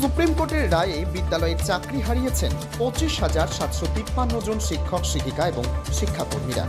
Supreme কোর্টের রায়ে বিদ্যালয়ের চাকরি হারিয়েছেন পঁচিশ হাজার সাতশো তিপ্পান্ন জন শিক্ষক, শিক্ষিকা এবং শিক্ষাকর্মীরা।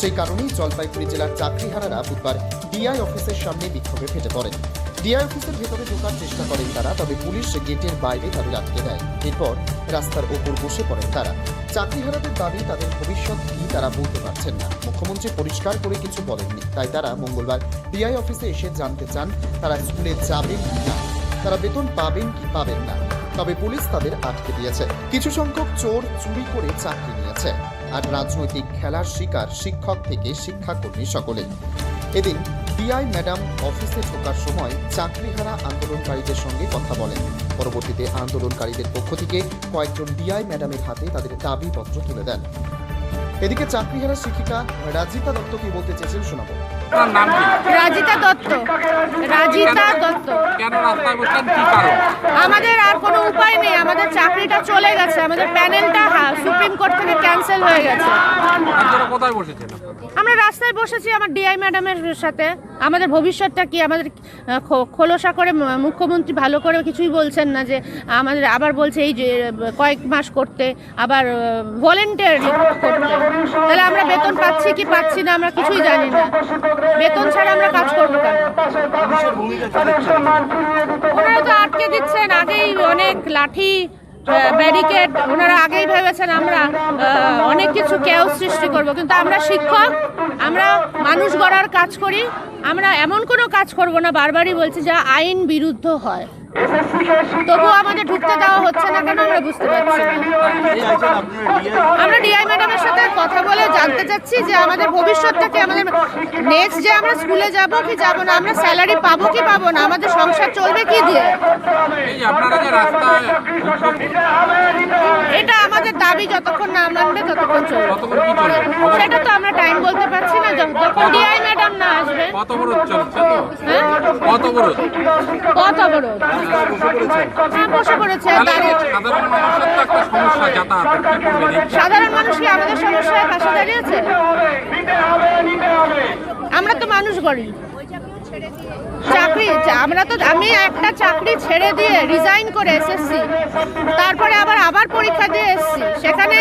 সেই কারণেই জলপাইগুড়ি জেলার চাকরিহারারা বুধবার ডিআই অফিসের সামনে বিক্ষোভে ফেটে পড়েন। ডিআই অফিসের ভেতরে ঢোকার চেষ্টা করেন তারা, তবে পুলিশ গেটের বাইরে তাদের আটকে দেয়। এরপর রাস্তার ওপর বসে পড়েন তারা। চাকরি চাকরিহারাদের দাবি, তাদের ভবিষ্যৎ কি তারা বলতে পারছেন না। মুখ্যমন্ত্রী পরিষ্কার করে কিছু বলেননি। তাই তারা মঙ্গলবার ডিআই অফিসে এসে জানতে চান, তারা স্কুলে যাবেন কি না তারা বেতন পাবেন কি পাবেন না, তবে পুলিশ তাদের আটকে দিয়েছে। কিছু সংখ্যক চোর চুরি করে চাকরি নিয়েছে, আর রাজনৈতিক খেলার শিকার শিক্ষক থেকে শিক্ষাকর্মী সকলেই। এদিন ডিআই ম্যাডাম অফিসে ঢোকার সময় চাকরিহারা আন্দোলনকারীদের সঙ্গে কথা বলেন। পরবর্তীতে আন্দোলনকারীদের পক্ষ থেকে কয়েকজন ডিআই ম্যাডামের হাতে তাদের দাবিপত্র তুলে দেন। এদিকে চাকরি চাকরিহারা শিক্ষিকা রাজিতা দত্ত কি বলতে চেয়েছেন শোনাবো। নাম কি? রাজিতা দত্ত। রাজিতা দত্ত। কেন রাস্তায় বসছেন কি কারণ? আমাদের আর কোনো উপায় নেই। আমাদের চাকরিটা চলে গেছে। আমাদের প্যানেলটা সুপ্রিম কোর্ট থেকে ক্যান্সেল হয়ে গেছে। তার কোথায় বসেছেন আমরা রাস্তায় বসেছি আমার ডিআই ম্যাডামের সাথে। আমাদের ভবিষ্যৎটা কি? আমাদের খোলসা করে মুখ্যমন্ত্রী ভালো করে কিছুই বলছেন না যে আমাদের আবার বলছে এই যে কয়েক মাস করতে আবার ভলেন্টিয়ার করতে। তাহলে আমরা বেতন পাচ্ছি কি পাচ্ছি না আমরা কিছুই জানি না। বেতন ছাড়া আমরা কাজ করব কেন? ওনারা তো আটকে দিচ্ছেন আগেই অনেক লাঠি ব্যারিকেড ওনারা আগেই ভেবেছেন আমরা অনেক কিছু কেউ সৃষ্টি করব। কিন্তু আমরা শিক্ষক, আমরা মানুষ গড়ার কাজ করি, আমরা এমন কোনো কাজ করব না, বারবারই বলছি যা আইন বিরুদ্ধ হয়। তবুও আমাদের ঢুকতে দেওয়া হচ্ছে না কেন আমরা বুঝতে পারছি আমরা ডিআই ম্যাডামের সাথে কথা বলে জানতে চাচ্ছি যে আমাদের ভবিষ্যৎটা কি? আমাদের নেক্সট যে আমরা স্কুলে যাব কি যাব না? আমরা স্যালারি পাবো কি পাবো না? আমাদের সংসার চলবে কি দিয়ে? এটা আমাদের দাবি যতক্ষণ না মানবে ততক্ষণ চলবে। সেটা তো আমরা টাইম বলতে পারছি না যখন- যখন ডিআই ম্যাডাম না আসবে। কত বরোধ চলছে? তো হ্যাঁ? কত বরোধ কত অবরোধ? হ্যাঁ বসে পড়েছে সাধারণ মানুষ কি আমাদের সমস্যায় পাশে দাঁড়িয়েছে আমরা তো মানুষ গড়ি চাকরি আমরা তো, আমি একটা চাকরি ছেড়ে দিয়ে রিজাইন করে এসেছি। তারপরে আবার আবার পরীক্ষা দিয়ে এসেছি। সেখানে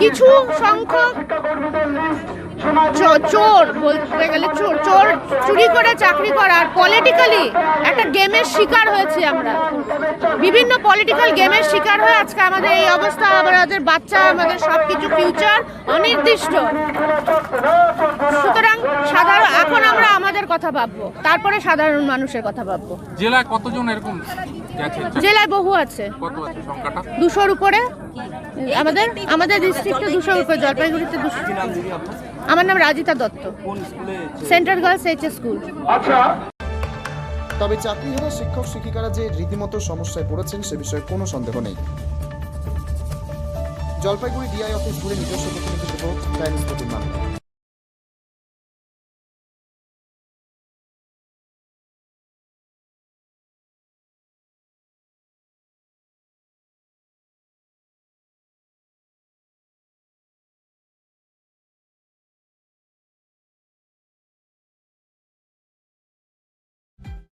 কিছু সংখ্যক চোর বলতে গেলে চোর চোর চুরি করে চাকরি করার পলিটিক্যালি একটা গেমের শিকার হয়েছি আমরা। বিভিন্ন পলিটিক্যাল গেমের শিকার হয়ে আজকে আমাদের এই অবস্থা, আমাদের বাচ্চা, আমাদের সব কিছু ফিউচার অনির্দিষ্ট সুতরাং সাধারণ এখন আমরা আমাদের কথা ভাববো। তারপরে সাধারণ মানুষের কথা ভাববো। জেলায় কতজন এরকম জেলায় বহু আছে। দুশোর উপরে। আমাদের আমাদের ডিস্ট্রিক্টে দুশোর উপরে জলপাইগুড়িতে দুশো। আমার নাম Rajita Datta. Central girls H school তবে চাকরিহারা শিক্ষক শিক্ষিকারা যে রীতিমতো সমস্যায় পড়েছেন সে বিষয়ে কোনো সন্দেহ নেই। জলপাইগুড়ি ডিআই অফিস ঘুরে নিজস্ব প্রতিনিধি রিপোর্ট টাইমস প্রতিদিন